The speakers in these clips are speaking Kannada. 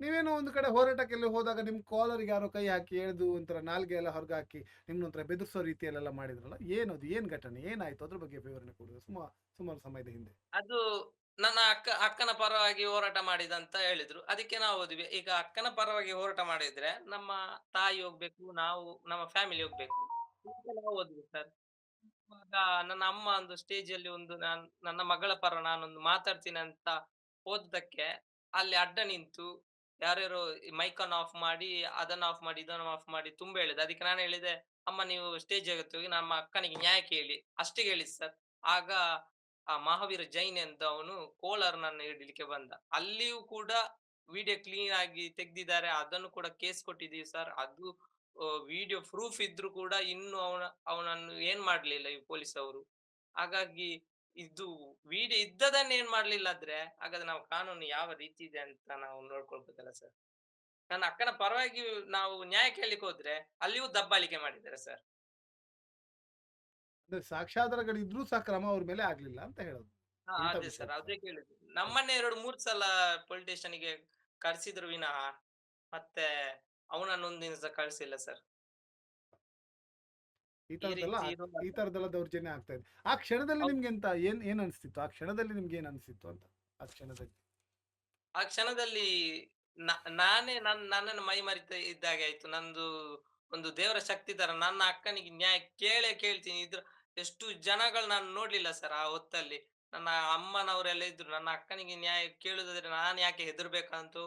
ನೀವೇನೋ ಒಂದು ಕಡೆ ಹೋರಾಟಕ್ಕೆಲ್ಲ ಹೋದಾಗ ನಿಮ್ಮ ಕಾಲರಿಗೆ ಯಾರೋ ಕೈ ಹಾಕಿ ಎಳೆದು ಒಂಥರ ನಾಲ್ಗೆ ಎಲ್ಲ ಹೊರಗೆ ಹಾಕಿ ನಿಮ್ನ ಒಂಥರ ಬೆದರಿಸೋ ರೀತಿಯಲ್ಲೆಲ್ಲ ಮಾಡಿದ್ರಲ್ಲ ಏನದು ಏನ್ ಘಟನೆ ಏನಾಯ್ತು ಅದ್ರ ಬಗ್ಗೆ ವಿವರಣೆ ಕೊಡಿ ಸುಮಾ ಸುಮಾರು ಸಮಯದ ಹಿಂದೆ ಅದು ನನ್ನ ಅಕ್ಕ ಅಕ್ಕನ ಪರವಾಗಿ ಹೋರಾಟ ಮಾಡಿದಂತ ಹೇಳಿದ್ರು. ಅದಕ್ಕೆ ನಾವು ಹೋದ್ವಿ. ಈಗ ಅಕ್ಕನ ಪರವಾಗಿ ಹೋರಾಟ ಮಾಡಿದ್ರೆ ನಮ್ಮ ತಾಯಿ ಹೋಗ್ಬೇಕು, ನಾವು ನಮ್ಮ ಫ್ಯಾಮಿಲಿ ಹೋಗ್ಬೇಕು. ನಾವು ಹೋದ್ವಿ ಸರ್. ನನ್ನ ಅಮ್ಮ ಒಂದು ಸ್ಟೇಜ್ ಅಲ್ಲಿ ಒಂದು ನಾನ್ ನನ್ನ ಮಗಳ ಪರ ನಾನೊಂದು ಮಾತಾಡ್ತೀನಿ ಅಂತ ಓದಕ್ಕೆ ಅಲ್ಲಿ ಅಡ್ಡ ನಿಂತು ಯಾರ್ಯಾರೋ ಮೈಕ್ ಅನ್ನು ಆಫ್ ಮಾಡಿ, ಅದನ್ನ ಆಫ್ ಮಾಡಿ, ಇದನ್ನು ಆಫ್ ಮಾಡಿ ತುಂಬಾ ಹೇಳಿದೆ ಅದಕ್ಕೆ ನಾನು ಹೇಳಿದೆ, "ಅಮ್ಮ ನೀವು ಸ್ಟೇಜ್ ಜಗತ್ತು ಹೋಗಿ ನಮ್ಮ ಅಕ್ಕನಿಗೆ ನ್ಯಾಯ ಕೇಳಿ." ಅಷ್ಟಿಗೆ ಹೇಳಿದ್ ಸರ್. ಆಗ ಆ ಮಹಾವೀರ ಜೈನ್ ಎಂದವನು ಕೋಲಾರ್‌ನನ್ನು ಹಿಡಿಲಿಕ್ಕೆ ಬಂದ. ಅಲ್ಲಿಯೂ ಕೂಡ ವಿಡಿಯೋ ಕ್ಲೀನ್ ಆಗಿ ತೆಗ್ದಿದ್ದಾರೆ. ಅದನ್ನು ಕೂಡ ಕೇಸ್ ಕೊಟ್ಟಿದ್ದೀವಿ ಸರ್. ಅದು ವಿಡಿಯೋ ಪ್ರೂಫ್ ಇದ್ರು ಕೂಡ ಇನ್ನು ಅವನ ಅವನನ್ನು ಏನ್ ಮಾಡ್ಲಿಲ್ಲ ಈ ಪೊಲೀಸ್ ಅವರು ಹಾಗಾಗಿ ಇದು ವಿಡಿಯೋ ಇದ್ದದನ್ನ ಏನ್ ಮಾಡ್ಲಿಲ್ಲ ಆದ್ರೆ, ಹಾಗಾದ್ರೆ ನಾವು ಕಾನೂನು ಯಾವ ರೀತಿ ಇದೆ ಅಂತ ನಾವು ನೋಡ್ಕೊಳ್ಬೇಕಲ್ಲ ಸರ್. ನನ್ನ ಅಕ್ಕನ ಪರವಾಗಿ ನಾವು ನ್ಯಾಯ ಕೇಳ್ಲಿಕ್ಕೆ ಹೋದ್ರೆ, ಅಲ್ಲಿಯೂ ದಬ್ಬಾಳಿಕೆ ಮಾಡಿದ್ದಾರೆ ಸರ್. ಅಂದ್ರೆ ಸಾಕ್ಷ್ಯಾಧಾರಗಳಿದ್ರೂ ಸಹ ಕ್ರಮ ಅವ್ರ ಮೇಲೆ ಆಗ್ಲಿಲ್ಲ ಅಂತ ಹೇಳೋದು ಅದೇ ಸರ್. ಅದೇ ಕೇಳಿದ್ರು ನಮ್ಮನ್ನೇ 2, 3 ಸಲ ಪೊಲೀಸ್ ಸ್ಟೇಷನ್‌ಗೆ ಕರ್ಸಿದ್ರು ವಿನಃ, ಮತ್ತೆ ಅವನನ್ನೊಂದಿನ ಕಳ್ಸಿಲ್ಲ ಸರ್. ಈ ತರದೆಲ್ಲ ಈ ತರದೆಲ್ಲ ದೌರ್ಜನ್ಯ ಆಗ್ತಾ ಇದೆ ಆ ಕ್ಷಣದಲ್ಲಿ. ನಿಮ್ಗೆ ಎಂತ ಏನ್ ಏನ್ ಅನಿಸ್ತಿತ್ತು ಆ ಕ್ಷಣದಲ್ಲಿ ನಿಮ್ಗೆ ಏನ್ ಅನಿಸ್ತಿತ್ತು ಅಂತ ಆ ಕ್ಷಣದಲ್ಲಿ ಆ ಕ್ಷಣದಲ್ಲಿ ನಾನೇ ನನ್ ನನ್ನನ್ನು ಮೈ ಮರಿತ ಇದ್ದಾಗೆ ಆಯ್ತು. ನಂದು ಒಂದು ದೇವರ ಶಕ್ತಿ ತರ ನನ್ನ ಅಕ್ಕನಿಗೆ ನ್ಯಾಯ ಕೇಳೇ ಕೇಳ್ತೀನಿ. ಇದ್ರ ಎಷ್ಟು ಜನಗಳು ನಾನು ನೋಡ್ಲಿಲ್ಲ ಸರ್ ಆ ಹೊತ್ತಲ್ಲಿ. ನನ್ನ ಅಮ್ಮನವರೆಲ್ಲ ಇದ್ರು. ನನ್ನ ಅಕ್ಕನಿಗೆ ನ್ಯಾಯ ಕೇಳುದಾದ್ರೆ ನಾನು ಯಾಕೆ ಹೆದರ್ಬೇಕಂತೂ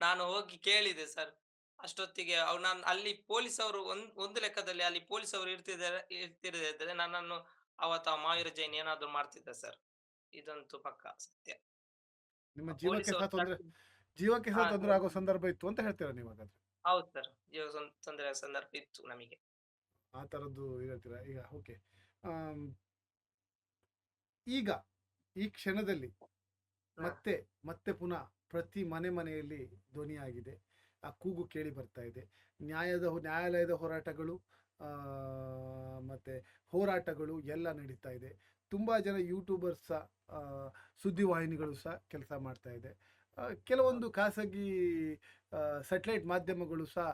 ನಾನು ಹೋಗಿ ಕೇಳಿದೆ ಸರ್. ಅಷ್ಟೊತ್ತಿಗೆ ಅವ್ರು ನಾನ್ ಅಲ್ಲಿ ಪೊಲೀಸ್ ಅವರು ಒಂದ್ ಒಂದು ಲೆಕ್ಕದಲ್ಲಿ ಅಲ್ಲಿ ಪೊಲೀಸ್ ಅವರು ಇರ್ತಿದ್ದಾರೆ ಇರ್ತಿರದಿದ್ರೆ ನನ್ನನ್ನು ಅವತ್ತು ಆ ಮಾವೀರ ಜೈನ್ ಏನಾದ್ರು ಮಾಡ್ತಿದ್ದ ಸರ್. ಇದಂತೂ ಪಕ್ಕ ಸತ್ಯ. ನಿಮ್ಮ ಜೀವಕ್ಕೆ ಸಹ ಪೊಲೀಸವರು ಜೀವಕ್ಕೆ ಸಹ ತೊಂದರೆ ಆಗೋ ಸಂದರ್ಭ ಇತ್ತು ಅಂತ ಹೇಳ್ತೀರಾ ನೀವು ಹಾಗಾದ್ರೆ ಹೌದು ಸರ್. ಜೀವ ತೊಂದರೆ ಸಂದರ್ಭ ಇತ್ತು ನಮಗೆ. ಆ ತರದ್ದು ಹೇಳ್ತೀರಾ ಈಗ ಓಕೆ ಈಗ ಈ ಕ್ಷಣದಲ್ಲಿ ಮತ್ತೆ ಮತ್ತೆ ಪುನಃ ಪ್ರತಿ ಮನೆ ಮನೆಯಲ್ಲಿ ಧ್ವನಿಯಾಗಿದೆ ಆ ಕೂಗು ಕೇಳಿ ಬರ್ತಾ ಇದೆ. ನ್ಯಾಯದ ನ್ಯಾಯಾಲಯದ ಹೋರಾಟಗಳು ಆ, ಮತ್ತೆ ಹೋರಾಟಗಳು ಎಲ್ಲ ನಡೀತಾ ಇದೆ. ತುಂಬಾ ಜನ ಯೂಟ್ಯೂಬರ್ಸ್ ಸಹ ಸುದ್ದಿವಾಹಿನಿಗಳು ಸಹ ಕೆಲಸ ಮಾಡ್ತಾ ಇದೆ. ಕೆಲವೊಂದು ಖಾಸಗಿ ಸ್ಯಾಟಲೈಟ್ ಮಾಧ್ಯಮಗಳು ಸಹ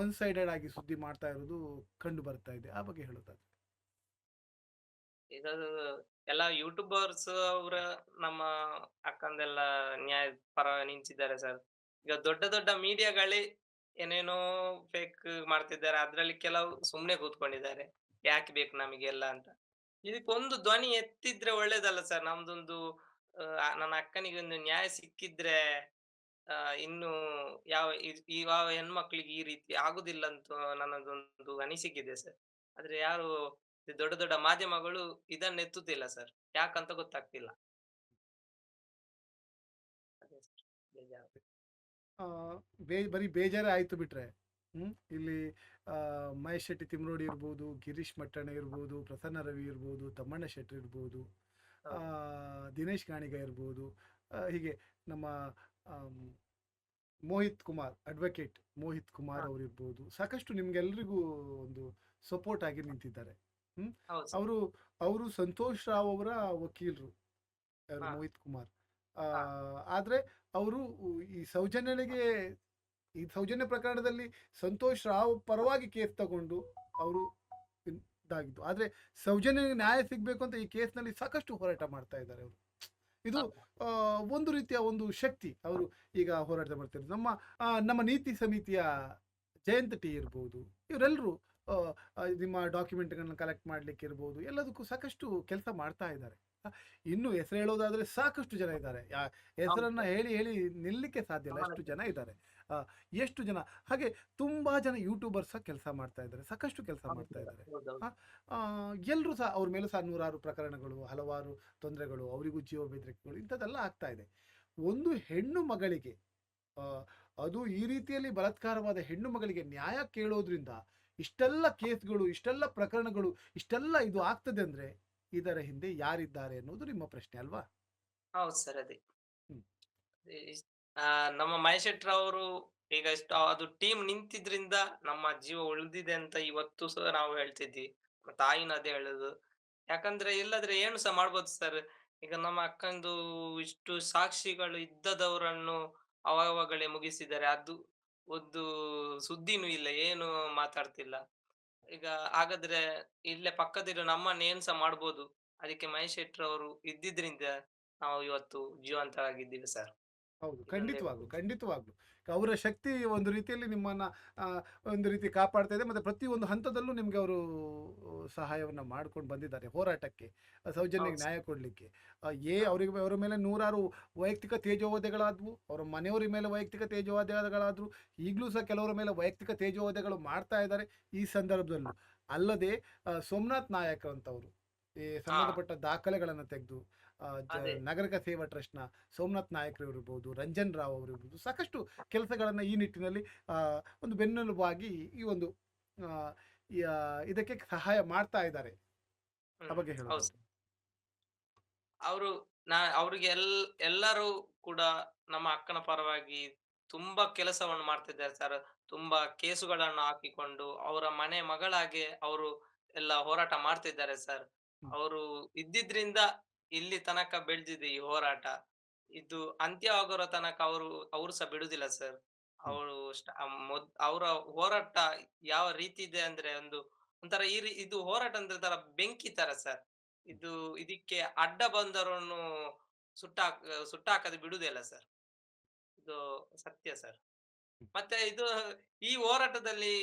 ಒನ್ ಸೈಡೆಡ್ ಆಗಿ ಸುದ್ದಿ ಮಾಡ್ತಾ ಇರೋದು ಕಂಡು ಬರ್ತಾ ಇದೆ. ಆ ಬಗ್ಗೆ ಹೇಳೋದಾದ್ರೆ. ಈಗ ಎಲ್ಲ ಯೂಟ್ಯೂಬರ್ಸ್ ಅವರ ನಮ್ಮ ಅಕ್ಕಂದೆಲ್ಲ ನ್ಯಾಯ ಪರ ನಿಂತಿದ್ದಾರೆ ಸರ್. ಈಗ ದೊಡ್ಡ ದೊಡ್ಡ ಮೀಡಿಯಾಗಳೇ ಏನೇನೋ ಫೇಕ್ ಮಾಡ್ತಿದ್ದಾರೆ. ಅದ್ರಲ್ಲಿ ಕೆಲವು ಸುಮ್ನೆ ಕೂತ್ಕೊಂಡಿದ್ದಾರೆ. ಯಾಕೆ ಬೇಕು ನಮಗೆಲ್ಲ ಅಂತ. ಇದಕ್ಕೊಂದು ಧ್ವನಿ ಎತ್ತಿದ್ರೆ ಒಳ್ಳೇದಲ್ಲ ಸರ್. ನಮ್ದೊಂದು ನನ್ನ ಅಕ್ಕನಿಗೆ ಒಂದು ನ್ಯಾಯ ಸಿಕ್ಕಿದ್ರೆ ಇನ್ನು ಯಾವ ಯಾವ ಹೆಣ್ಮಕ್ಳಿಗೆ ಈ ರೀತಿ ಆಗುದಿಲ್ಲ ಅಂತ ನನ್ನದೊಂದು ಅನಿಸಿಕೆ ಇದೆ ಸರ್. ಆದ್ರೆ ಯಾರು, ದೊಡ್ಡ ದೊಡ್ಡ ಮಾಧ್ಯಮಗಳು ಇದನ್ನ ಎತ್ತುತ್ತಿಲ್ಲ ಸರ್. ಯಾಕಂತ ಗೊತ್ತಾಗ್ತಿಲ್ಲ. ಅದೇ ಸರ್ ಬೇಜಾರು. ಆ, ಬೇ ಬರೀ ಬೇಜಾರೇ ಆಯಿತು ಬಿಟ್ರೆ ಹ್ಞೂ ಇಲ್ಲಿ ಮಹೇಶ್ ಶೆಟ್ಟಿ ತಿಮ್ರೋಡಿ ಇರ್ಬೋದು ಗಿರೀಶ್ ಮಟ್ಟಣ್ಣ ಇರ್ಬೋದು ಪ್ರಸನ್ನ ರವಿ ಇರ್ಬೋದು ತಮ್ಮಣ್ಣ ಶೆಟ್ಟಿ ಇರ್ಬೋದು ದಿನೇಶ್ ಗಾಣಿಗ ಇರ್ಬೋದು ಹೀಗೆ ನಮ್ಮ ಮೋಹಿತ್ ಕುಮಾರ್ ಅಡ್ವೊಕೇಟ್ ಮೋಹಿತ್ ಕುಮಾರ್ ಅವರಿರ್ಬೋದು ಅವರು ಇರ್ಬೋದು ಸಾಕಷ್ಟು ನಿಮ್ಗೆಲ್ರಿಗೂ ಒಂದು ಸಪೋರ್ಟ್ ಆಗಿ ನಿಂತಿದ್ದಾರೆ ಹ್ಮ್ ಅವರು ಅವರು ಸಂತೋಷ್ ರಾವ್ ಅವರ ವಕೀಲರು ಮೋಹಿತ್ ಕುಮಾರ್. ಆದ್ರೆ ಅವರು ಈ ಸೌಜನ್ಯನಿಗೆ ಈ ಸೌಜನ್ಯ ಪ್ರಕರಣದಲ್ಲಿ ಸಂತೋಷ್ ರಾವ್ ಪರವಾಗಿ ಕೇಸ್ ತಗೊಂಡು ಅವರು ಇದಾಗಿದ್ದು. ಆದರೆ ಸೌಜನ್ಯನಿಗೆ ನ್ಯಾಯ ಸಿಗಬೇಕು ಅಂತ ಈ ಕೇಸ್ನಲ್ಲಿ ಸಾಕಷ್ಟು ಹೋರಾಟ ಮಾಡ್ತಾ ಇದ್ದಾರೆ ಅವರು. ಇದು ಒಂದು ರೀತಿಯ ಒಂದು ಶಕ್ತಿ ಅವರು ಈಗ ಹೋರಾಟ ಮಾಡ್ತಾರೆ ನಮ್ಮ ನಮ್ಮ ನೀತಿ ಸಮಿತಿಯ ಜಯಂತ ಟಿ ಇರ್ಬೋದು ಇವರೆಲ್ಲರೂ ನಿಮ್ಮ ಡಾಕ್ಯುಮೆಂಟ್ಗಳನ್ನ ಕಲೆಕ್ಟ್ ಮಾಡ್ಲಿಕ್ಕೆ ಇರ್ಬೋದು ಎಲ್ಲದಕ್ಕೂ ಸಾಕಷ್ಟು ಕೆಲಸ ಮಾಡ್ತಾ ಇದ್ದಾರೆ. ಇನ್ನು ಹೆಸರು ಹೇಳೋದಾದ್ರೆ ಸಾಕಷ್ಟು ಜನ ಇದ್ದಾರೆ. ಹೆಸರನ್ನ ಹೇಳಿ ಹೇಳಿ ನಿಲ್ಲಕ್ಕೆ ಸಾಧ್ಯ ಇಲ್ಲ. ಅಷ್ಟು ಜನ ಇದ್ದಾರೆ. ಎಷ್ಟು ಜನ? ಹಾಗೆ ತುಂಬಾ ಜನ ಯೂಟ್ಯೂಬರ್ಸ್ ಸಹ ಕೆಲಸ ಮಾಡ್ತಾ ಇದ್ದಾರೆ. ಸಾಕಷ್ಟು ಕೆಲಸ ಮಾಡ್ತಾ ಇದ್ದಾರೆ. ಎಲ್ಲರೂ ಸಹ ಅವ್ರ ಮೇಲೂ ಸಹ ನೂರಾರು ಪ್ರಕರಣಗಳು ಹಲವಾರು ತೊಂದರೆಗಳು ಅವರಿಗೂ ಜೀವ ಬೆದರಿಕೆಗಳು ಇಂಥದ್ದೆಲ್ಲ ಆಗ್ತಾ ಇದೆ. ಒಂದು ಹೆಣ್ಣು ಮಗಳಿಗೆ ಅದು ಈ ರೀತಿಯಲ್ಲಿ ಬಲತ್ಕಾರವಾದ ಹೆಣ್ಣು ಮಗಳಿಗೆ ನ್ಯಾಯ ಕೇಳೋದ್ರಿಂದ ಇಷ್ಟೆಲ್ಲ ಕೇಸ್ಗಳು ಇಷ್ಟೆಲ್ಲ ಪ್ರಕರಣಗಳು ಇಷ್ಟೆಲ್ಲ ಇದು ಆಗ್ತದೆ ಅಂದ್ರೆ ಇದರ ಹಿಂದೆ ಯಾರಿದ್ದಾರೆ ಅನ್ನೋದು ನಿಮ್ಮ ಪ್ರಶ್ನೆ ಅಲ್ವಾ ಹೌದು ಸರ್ ಅದೇ. ನಮ್ಮ ಮಹೇಶ್ ಅವರು ಈಗ ಅದು ಟೀಮ್ ನಿಂತಿದ್ರಿಂದ ನಮ್ಮ ಜೀವ ಉಳಿದಿದೆ ಅಂತ ಇವತ್ತು ಸಹ ನಾವು ಹೇಳ್ತಿದ್ವಿ. ತಾಯಿನ ತಾಯಿನೂ ಅದೇ ಹೇಳುದು. ಯಾಕಂದ್ರೆ ಇಲ್ಲದ್ರೆ ಏನು ಸಹ ಮಾಡ್ಬೋದು ಸರ್. ಈಗ ನಮ್ಮ ಅಕ್ಕಂದು ಇಷ್ಟು ಸಾಕ್ಷಿಗಳು ಇದ್ದದವರನ್ನು ಅವಾಗಲೇ ಮುಗಿಸಿದ್ದಾರೆ ಅದು ಒಂದು ಸುದ್ದಿನೂ ಇಲ್ಲ ಏನು ಮಾತಾಡ್ತಿಲ್ಲ ಈಗ ಹಾಗಾದ್ರೆ ಇಲ್ಲೇ ಪಕ್ಕದಿರೋ ನಮ್ಮನ್ನ ಏನ್ಸ ಮಾಡ್ಬೋದು. ಅದಕ್ಕೆ ಮಹೇಶ್ ಶೆಟ್ರ್ ಅವರು ಇದ್ದಿದ್ರಿಂದ ನಾವು ಇವತ್ತು ಜೀವಂತವಾಗಿದ್ದೀವಿ ಸರ್. ಹೌದು. ಖಂಡಿತವಾಗ್ಲು ಖಂಡಿತವಾಗ್ಲು. ಅವರ ಶಕ್ತಿ ಒಂದು ರೀತಿಯಲ್ಲಿ ನಿಮ್ಮನ್ನ ಒಂದು ರೀತಿ ಕಾಪಾಡ್ತಾ ಇದೆ. ಮತ್ತು ಪ್ರತಿಯೊಂದು ಹಂತದಲ್ಲೂ ನಿಮಗೆ ಅವರು ಸಹಾಯವನ್ನು ಮಾಡ್ಕೊಂಡು ಬಂದಿದ್ದಾರೆ ಹೋರಾಟಕ್ಕೆ ಸೌಜನ್ಯಕ್ಕೆ ನ್ಯಾಯ ಕೊಡ್ಲಿಕ್ಕೆ. ಏ ಅವರಿಗೆ ಅವರ ಮೇಲೆ ನೂರಾರು ವೈಯಕ್ತಿಕ ತೇಜೋವಧೆಗಳಾದವು. ಅವರ ಮನೆಯವರ ಮೇಲೆ ವೈಯಕ್ತಿಕ ತೇಜೋವಧೆಗಳಾದ್ರು ಈಗಲೂ ಸಹ ಕೆಲವರ ಮೇಲೆ ವೈಯಕ್ತಿಕ ತೇಜೋವಧೆಗಳು ಮಾಡ್ತಾ ಇದ್ದಾರೆ ಈ ಸಂದರ್ಭದಲ್ಲೂ. ಅಲ್ಲದೆ ಸೋಮನಾಥ್ ನಾಯಕ್ ಅಂತವರು ಈ ಸಂಬಂಧಪಟ್ಟ ದಾಖಲೆಗಳನ್ನು ತೆಗೆದು. ನಾಗರಿಕ ಸೇವಾ ಟ್ರಸ್ಟ್ನ ಸೋಮನಾಥ್ ನಾಯಕರು ಇರ್ಬೋದು ರಂಜನ್ ರಾವ್ ಅವರು ಇರ್ಬೋದು ಸಾಕಷ್ಟು ಕೆಲಸಗಳನ್ನು ಈ ನಿಟ್ಟಿನಲ್ಲಿ ಒಂದು ಬೆನ್ನೆಲುಬಾಗಿ ಈ ಒಂದು ಇದಕ್ಕೆ ಸಹಾಯ ಮಾಡ್ತಾ ಇದ್ದಾರೆ. ಬಗ್ಗೆ ಅವರು ನಾ ಅವ್ರಿಗೆ ಎಲ್ ಎಲ್ಲರೂ ಕೂಡ ನಮ್ಮ ಅಕ್ಕನ ಪರವಾಗಿ ತುಂಬಾ ಕೆಲಸವನ್ನು ಮಾಡ್ತಿದ್ದಾರೆ ಸರ್. ತುಂಬಾ ಕೇಸುಗಳನ್ನು ಹಾಕಿಕೊಂಡು ಅವರ ಮನೆ ಮಗಳಾಗೆ ಅವರು ಎಲ್ಲ ಹೋರಾಟ ಮಾಡ್ತಿದ್ದಾರೆ ಸರ್. ಅವರು ಇದ್ದಿದ್ರಿಂದ ಇಲ್ಲಿ ತನಕ ಬೆಳೆದಿದೆ ಈ ಹೋರಾಟ. ಇದು ಅಂತ್ಯ ಆಗೋರ ತನಕ ಅವರು ಅವರು ಸಹ ಬಿಡುದಿಲ್ಲ ಸರ್. ಅವರು ಅವರ ಹೋರಾಟ ಯಾವ ರೀತಿ ಇದೆ ಅಂದ್ರೆ ಒಂದು ಒಂಥರ ಈ ಇದು ಹೋರಾಟ ಅಂದ್ರೆ ತರ ಬೆಂಕಿ ತರ ಸರ್. ಇದು ಇದಕ್ಕೆ ಅಡ್ಡ ಬಂದವರನ್ನು ಸುಟ್ಟಾಕ್ ಸುಟ್ಟಾಕದು ಬಿಡುದಿಲ್ಲ ಸರ್. ಇದು ಸತ್ಯ ಸರ್. ಮತ್ತೆ ಇದು ಈ ಹೋರಾಟದಲ್ಲಿ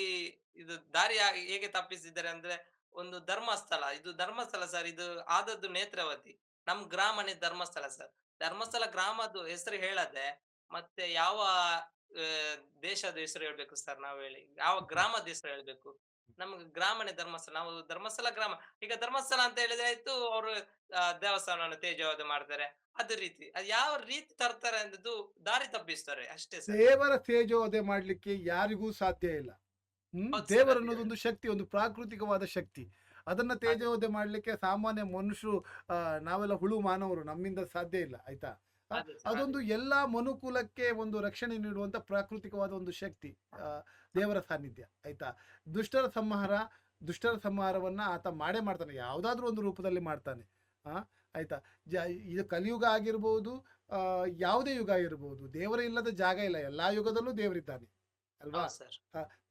ಇದು ದಾರಿ ಹೇಗೆ ತಪ್ಪಿಸಿದ್ದಾರೆ ಅಂದ್ರೆ ಒಂದು ಧರ್ಮಸ್ಥಳ ಇದು ಧರ್ಮಸ್ಥಳ ಸರ್ ಇದು ಆದದ್ದು ನೇತ್ರಾವತಿ. ನಮ್ ಗ್ರಾಮನೇ ಧರ್ಮಸ್ಥಳ ಸರ್. ಧರ್ಮಸ್ಥಳ ಗ್ರಾಮದ್ದು ಹೆಸರು ಹೇಳದೆ ಮತ್ತೆ ಯಾವ ದೇಶದ ಹೆಸರು ಹೇಳ್ಬೇಕು ಸರ್ ನಾವು ಹೇಳಿ. ಯಾವ ಗ್ರಾಮದ ಹೆಸರು ಹೇಳ್ಬೇಕು? ನಮ್ಗೆ ಗ್ರಾಮನೇ ಧರ್ಮಸ್ಥಳ. ನಾವು ಧರ್ಮಸ್ಥಳ ಗ್ರಾಮ. ಈಗ ಧರ್ಮಸ್ಥಳ ಅಂತ ಹೇಳಿದ್ರೆ ಆಯ್ತು ಅವರು ದೇವಸ್ಥಾನವನ್ನು ತೇಜವಾದ ಮಾಡ್ತಾರೆ. ಅದೇ ರೀತಿ. ಅದು ಯಾವ ರೀತಿ ತರ್ತಾರೆ ಅನ್ನೋದು ದಾರಿ ತಪ್ಪಿಸ್ತಾರೆ ಅಷ್ಟೇ ದೇವರ ತೇಜೋದೆ ಮಾಡ್ಲಿಕ್ಕೆ ಯಾರಿಗೂ ಸಾಧ್ಯ ಇಲ್ಲ. ದೇವರ ಹೌದು ದೇವರು ಅನ್ನೋದು ಒಂದು ಶಕ್ತಿ ಒಂದು ಪ್ರಾಕೃತಿಕವಾದ ಶಕ್ತಿ. ಅದನ್ನ ತೇಜೋದೆ ಮಾಡ್ಲಿಕ್ಕೆ ಸಾಮಾನ್ಯ ಮನುಷ್ಯರು ನಾವೆಲ್ಲ ಹುಳು ಮಾನವರು ನಮ್ಮಿಂದ ಸಾಧ್ಯ ಇಲ್ಲ ಆಯ್ತಾ? ಅದೊಂದು ಎಲ್ಲಾ ಮನುಕುಲಕ್ಕೆ ಒಂದು ರಕ್ಷಣೆ ನೀಡುವಂತ ಪ್ರಾಕೃತಿಕವಾದ ಒಂದು ಶಕ್ತಿ ದೇವರ ಸಾನ್ನಿಧ್ಯ ಆಯ್ತಾ? ದುಷ್ಟರ ಸಂಹಾರ ದುಷ್ಟರ ಸಂಹಾರವನ್ನ ಆತ ಮಾಡೇ ಮಾಡ್ತಾನೆ ಯಾವ್ದಾದ್ರು ಒಂದು ರೂಪದಲ್ಲಿ ಮಾಡ್ತಾನೆ ಆ ಆಯ್ತಾ? ಜ ಇದು ಕಲಿಯುಗ ಆಗಿರ್ಬೋದು ಯಾವುದೇ ಯುಗ ಇರಬಹುದು ದೇವರ ಇಲ್ಲದ ಜಾಗ ಇಲ್ಲ ಎಲ್ಲಾ ಯುಗದಲ್ಲೂ ದೇವರಿದ್ದಾನೆ. ಅಲ್ವಾ? ಸರ್.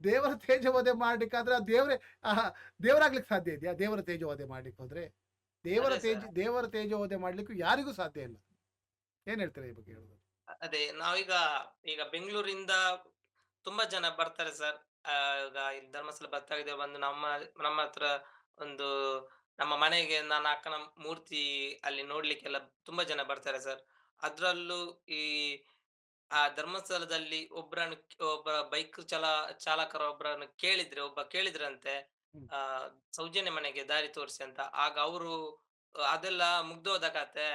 ದೇವರ ತೇಜವಧೆ ಮಾಡ್ಲಿಕ್ಕಾದ್ರೆ ಆ ದೇವರೇ ಆ, ದೇವರಾಗ್ಲಿಕ್ಕೆ ಸಾಧ್ಯ ಇದೆಯಾ? ದೇವರ ತೇಜವಧೆ ಮಾಡ್ಲಿಕ್ಕೆ ಹೋದ್ರೆ? ದೇವರ ತೇಜ. ದೇವರ ತೇಜವಧೆ ಮಾಡ್ಲಿಕ್ಕೆ ಯಾರಿಗೂ ಸಾಧ್ಯ ಇಲ್ಲ. ಏನ್ ಹೇಳ್ತಾರೆ ಈ ಬಗ್ಗೆ ಹೇಳೋದು ಅದೇ ನಾವೀಗ ಈಗ ಬೆಂಗಳೂರಿಂದ ತುಂಬಾ ಜನ ಬರ್ತಾರೆ ಸರ್. ಈಗ ಇಲ್ಲಿ ಧರ್ಮಸ್ಥಳ ಬರ್ತಾ ಬಂದು ನಮ್ಮ ನಮ್ಮ ಹತ್ರ ಒಂದು ನಮ್ಮ ಮನೆಗೆ ನನ್ನ ಅಕ್ಕನ ಮೂರ್ತಿ ಅಲ್ಲಿ ನೋಡ್ಲಿಕ್ಕೆಲ್ಲ ತುಂಬಾ ಜನ ಬರ್ತಾರೆ ಸರ್. ಅದ್ರಲ್ಲೂ ಈ ಆ ಧರ್ಮಸ್ಥಳದಲ್ಲಿ ಒಬ್ಬರನ್ನು ಒಬ್ಬ ಬೈಕ್ ಚಲ ಚಾಲಕರ ಒಬ್ಬರನ್ನು ಕೇಳಿದ್ರೆ ಒಬ್ಬ ಕೇಳಿದ್ರಂತೆ ಆ ಸೌಜನ್ಯ ಮನೆಗೆ ದಾರಿ ತೋರಿಸಿ ಅಂತ. ಆಗ ಅವರು ಅದೆಲ್ಲ ಮುಗ್ದೋದ ಕತೆ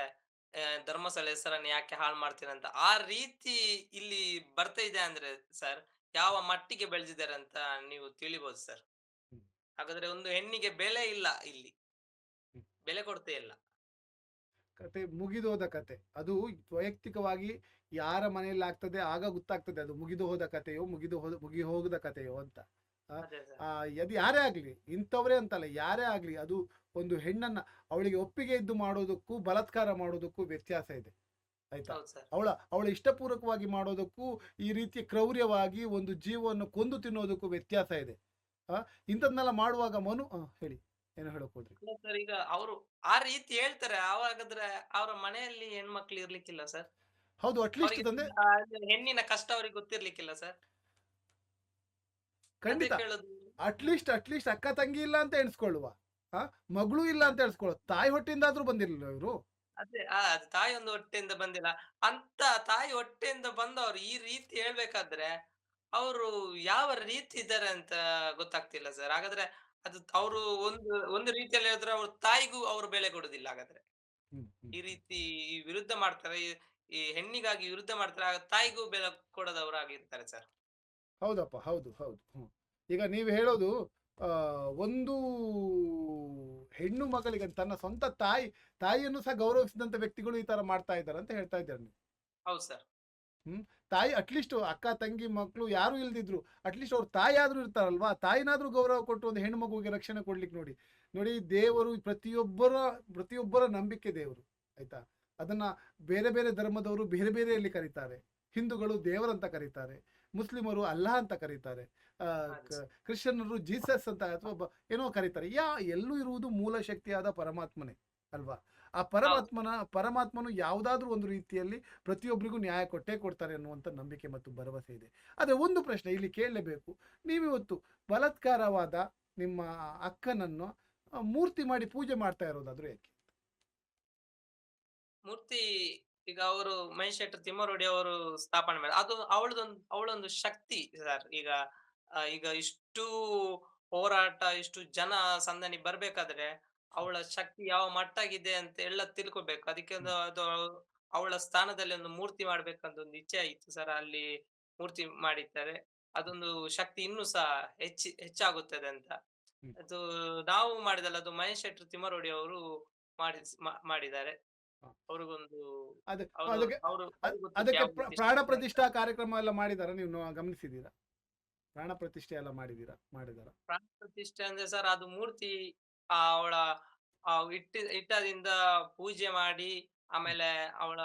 ಧರ್ಮಸ್ಥಳ ಹೆಸರನ್ನು ಯಾಕೆ ಹಾಳು ಮಾಡ್ತೀರಂತ ಆ ರೀತಿ ಇಲ್ಲಿ ಬರ್ತಾ ಇದೆ ಅಂದ್ರೆ ಸರ್ ಯಾವ ಮಟ್ಟಿಗೆ ಬೆಳೆದಿದ್ದಾರೆ ಅಂತ ನೀವು ತಿಳಿಬಹುದು ಸರ್. ಹಾಗಾದ್ರೆ ಒಂದು ಹೆಣ್ಣಿಗೆ ಬೆಲೆ ಇಲ್ಲ ಇಲ್ಲಿ. ಬೆಲೆ ಕೊಡ್ತೇ ಇಲ್ಲ. ಕತೆ ಮುಗಿದೋದ ಕತೆ. ಅದು ವೈಯಕ್ತಿಕವಾಗಿ ಯಾರ ಮನೆಯಲ್ಲಿ ಆಗ್ತದೆ ಆಗ ಗೊತ್ತಾಗ್ತದೆ ಅದು ಮುಗಿದು ಹೋದ ಕಥೆಯೋ ಮುಗಿದು ಹೋದ ಮುಗಿ ಹೋಗದ ಕಥೆಯೋ ಅಂತ. ಅದೇ ಯಾರೇ ಆಗ್ಲಿ ಇಂಥವರೇ ಅಂತಲ್ಲ ಯಾರೇ ಆಗ್ಲಿ ಅದು ಒಂದು ಹೆಣ್ಣನ್ನ ಅವಳಿಗೆ ಒಪ್ಪಿಗೆ ಇದ್ದು ಮಾಡೋದಕ್ಕೂ ಬಲತ್ಕಾರ ಮಾಡೋದಕ್ಕೂ ವ್ಯತ್ಯಾಸ ಇದೆ. ಆಯ್ತಾ? ಅವಳ ಅವಳ ಇಷ್ಟಪೂರ್ವಕವಾಗಿ ಮಾಡೋದಕ್ಕೂ ಈ ರೀತಿ ಕ್ರೌರ್ಯವಾಗಿ ಒಂದು ಜೀವವನ್ನು ಕೊಂದು ತಿನ್ನೋದಕ್ಕೂ ವ್ಯತ್ಯಾಸ ಇದೆ. ಇಂಥದ್ನೆಲ್ಲ ಮಾಡುವಾಗ ಮನು ಹೇಳಿ. ಏನು ಹೇಳಕ್ ಸರ್ ಈಗ ಅವರು ಆ ರೀತಿ ಹೇಳ್ತಾರೆ ಆವಾಗಾದ್ರೆ ಅವರ ಮನೆಯಲ್ಲಿ ಹೆಣ್ಮಕ್ಳು ಇರ್ಲಿಕ್ಕಿಲ್ಲ ಸರ್. ಹೌದು ಅಟ್ಲೀಸ್ಟ್ ತಂದೆ ಹೆಣ್ಣಿನ ಕಷ್ಟ ಅವ್ರಿಗೆ ಗೊತ್ತಿರ್ಲಿಕ್ಕಿಲ್ಲ ಸರ್. ಖಂಡಿತ. ಅಟ್ಲೀಸ್ಟ್ ಅಟ್ಲೀಸ್ಟ್ ಅಕ್ಕ ತಂಗಿ ಇಲ್ಲ ಅಂತ ಎಣಿಸ್ಕೊಳ್ಳುವ. ಮಗಳು ಇಲ್ಲ ಅಂತ ಎಣಿಸ್ಕೊಳ್ಳೋ ತಾಯಿ ಹೊಟ್ಟೆಯಿಂದಾದ್ರೂ ಬಂದಿರಲಿಲ್ಲ ಇವರು. ಅದು ತಾಯಿ ಒಂದು ಹೊಟ್ಟೆಯಿಂದ ಬಂದಿಲ್ಲ. ಅಂತ ತಾಯಿ ಹೊಟ್ಟೆಯಿಂದ ಬಂದವರು ಈ ರೀತಿ ಹೇಳ್ಬೇಕಾದ್ರೆ ಅವರು ಯಾವ ರೀತಿ ಇದ್ದಾರೆ ಅಂತ ಗೊತ್ತಾಗ್ತಿಲ್ಲ ಸರ್. ಹಾಗಾದ್ರೆ ಅದು ಅವರು ಒಂದು ಒಂದು ರೀತಿಯಲ್ಲಿ ಹೇಳಿದ್ರೆ ಅವ್ರ ತಾಯಿಗೂ ಅವರು ಬೆಲೆ ಕೊಡುದಿಲ್ಲ ಹಾಗಾದ್ರೆ. ಈ ರೀತಿ ಈ ವಿರುದ್ಧ ಮಾಡ್ತಾರೆ ಈ- ಹೆಣ್ಣಿಗಾಗಿ ವಿರುದ್ಧ ಮಾಡ್ತಾರೆ ಆಗ ತಾಯಿಗೂ ಬೆಲೆ ಕೊಡದವರಾಗಿರ್ತಾರೆ ಸರ್. ಹೌದಪ್ಪ ಹೌದು ಹೌದು ಹ್ಮ್. ಈಗ ನೀವು ಹೇಳೋದು ಒಂದು ಹೆಣ್ಣು ಮಗಳಿಗೆ ತನ್ನ ಸ್ವಂತ ತಾಯಿ ತಾಯಿಯನ್ನು ಸಹ ಗೌರವಿಸಿದಂತ ವ್ಯಕ್ತಿಗಳು ಈ ತರ ಮಾಡ್ತಾ ಇದ್ದಾರೆ ಅಂತ ಹೇಳ್ತಾ ಇದ್ದಾರೆ ನೀವು? ಹೌದು ಸರ್. ತಾಯಿ ಅಟ್ಲೀಸ್ಟ್ ಅಕ್ಕ ತಂಗಿ ಮಕ್ಕಳು ಯಾರು ಇಲ್ದಿದ್ರು ಅಟ್ಲೀಸ್ಟ್ ಅವ್ರ ತಾಯಿ ಆದ್ರೂ ಇರ್ತಾರಲ್ವಾ? ತಾಯಿನಾದ್ರೂ ಗೌರವ ಕೊಟ್ಟು ಒಂದು ಹೆಣ್ಣು ಮಗುವಿಗೆ ರಕ್ಷಣೆ ಕೊಡ್ಲಿಕ್ಕೆ ನೋಡಿ. ನೋಡಿ ದೇವರು ಪ್ರತಿಯೊಬ್ಬರ ಪ್ರತಿಯೊಬ್ಬರ ನಂಬಿಕೆ ದೇವರು ಆಯ್ತಾ? ಅದನ್ನ ಬೇರೆ ಬೇರೆ ಧರ್ಮದವರು ಬೇರೆ ಬೇರೆಯಲ್ಲಿ ಕರೀತಾರೆ. ಹಿಂದೂಗಳು ದೇವರಂತ ಕರೀತಾರೆ. ಮುಸ್ಲಿಮರು ಅಲ್ಲಾ ಅಂತ ಕರೀತಾರೆ. ಕ್ರಿಶ್ಚಿಯನ್ರು ಕ್ರಿಶ್ಚಿಯನ್ನರು ಜೀಸಸ್ ಅಂತ ಅಥವಾ ಏನೋ ಕರೀತಾರೆ. ಯಾ ಎಲ್ಲೂ ಇರುವುದು ಮೂಲ ಶಕ್ತಿಯಾದ ಪರಮಾತ್ಮನೇ ಅಲ್ವಾ? ಆ ಪರಮಾತ್ಮನ ಪರಮಾತ್ಮನು ಯಾವುದಾದ್ರೂ ಒಂದು ರೀತಿಯಲ್ಲಿ ಪ್ರತಿಯೊಬ್ಬರಿಗೂ ನ್ಯಾಯ ಕೊಟ್ಟೇ ಕೊಡ್ತಾರೆ ಅನ್ನುವಂಥ ನಂಬಿಕೆ ಮತ್ತು ಭರವಸೆ ಇದೆ. ಆದರೆ ಒಂದು ಪ್ರಶ್ನೆ ಇಲ್ಲಿ ಕೇಳಲೇಬೇಕು. ನೀವಿವತ್ತು ಬಲತ್ಕಾರವಾದ ನಿಮ್ಮ ಅಕ್ಕನನ್ನು ಮೂರ್ತಿ ಮಾಡಿ ಪೂಜೆ ಮಾಡ್ತಾ ಇರೋದಾದ್ರೂ ಯಾಕೆ? ಮೂರ್ತಿ ಈಗ ಅವರು ಮಹೇಶ್ ತಿಮ್ಮರೋಡಿ ಅವರು ಸ್ಥಾಪನೆ ಮಾಡಿ ಅದು ಅವಳದೊಂದು ಅವಳೊಂದು ಶಕ್ತಿ ಸರ್. ಈಗ ಈಗ ಇಷ್ಟು ಹೋರಾಟ ಇಷ್ಟು ಜನ ಸಂದಣಿ ಬರ್ಬೇಕಾದ್ರೆ ಅವಳ ಶಕ್ತಿ ಯಾವ ಮಟ್ಟಾಗಿದೆ ಅಂತ ಎಲ್ಲ ತಿಳ್ಕೊಬೇಕು. ಅದಕ್ಕೆ ಒಂದು ಅದು ಅವಳ ಸ್ಥಾನದಲ್ಲಿ ಒಂದು ಮೂರ್ತಿ ಮಾಡ್ಬೇಕಂತ ಒಂದು ಇಚ್ಛೆ ಆಯ್ತು ಸರ್ ಅಲ್ಲಿ ಮೂರ್ತಿ ಮಾಡಿದ್ದಾರೆ. ಅದೊಂದು ಶಕ್ತಿ ಇನ್ನೂ ಸಹ ಹೆಚ್ಚಿ ಹೆಚ್ಚಾಗುತ್ತದೆ ಅಂತ. ಅದು ನಾವು ಮಾಡಿದಲ್ಲ ಅದು ಮಹೇಶ್ ಶೆಟ್ರು ತಿಮ್ಮರೋಡಿ ಅವರು ಮಾಡಿ ಮಾಡಿದ್ದಾರೆ. ಅವ್ರಿಗೊಂದು ಅದು ಅದಕ್ಕೆ ಪ್ರಾಣ ಪ್ರತಿಷ್ಠಾ ಕಾರ್ಯಕ್ರಮ ಎಲ್ಲ ಮಾಡಿದಾರ? ನೀವು ಗಮನಿಸಿದೀರಾ ಪ್ರಾಣ ಪ್ರತಿಷ್ಠೆ ಎಲ್ಲ ಮಾಡಿದೀರಾ? ಮಾಡಿದಾರ? ಪ್ರಾಣ ಪ್ರತಿಷ್ಠೆ ಅಂದ್ರೆ ಸರ್ ಅದು ಮೂರ್ತಿ ಅವಳ ಇಟ್ಟ ಇಟ್ಟದಿಂದ ಪೂಜೆ ಮಾಡಿ ಆಮೇಲೆ ಅವಳ